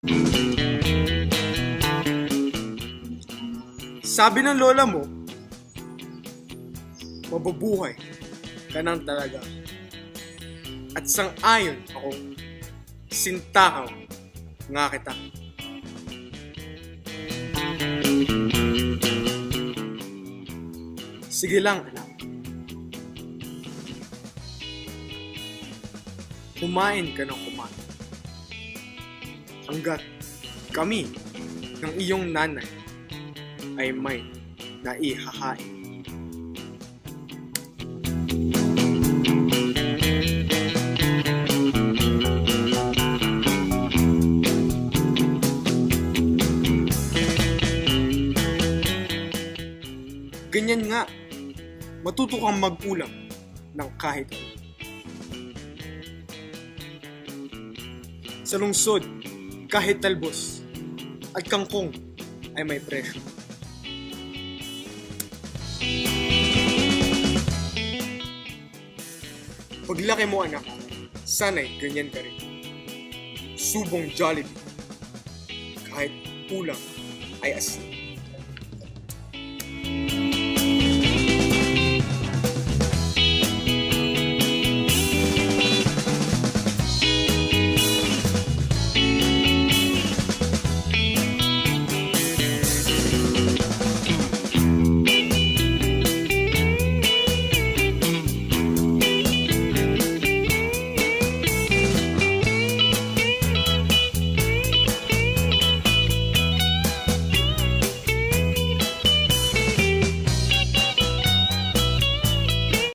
Sabi ng lola mo, mabubuhay ka ng talaga. At sang-ayon ako, sintahaw nga kita. Sige lang, anak. Kumain ka ng. Hanggat kami ng iyong nanay ay may naihahain. Ganyan nga, matuto kang mag-ulam ng kahit ano. Sa lungsod, kahit talbos at kangkong ay may presyo. Paglaki mo anak, sana'y ganyan ka rin. Subong Jollibee. Kahit ulam ay asin.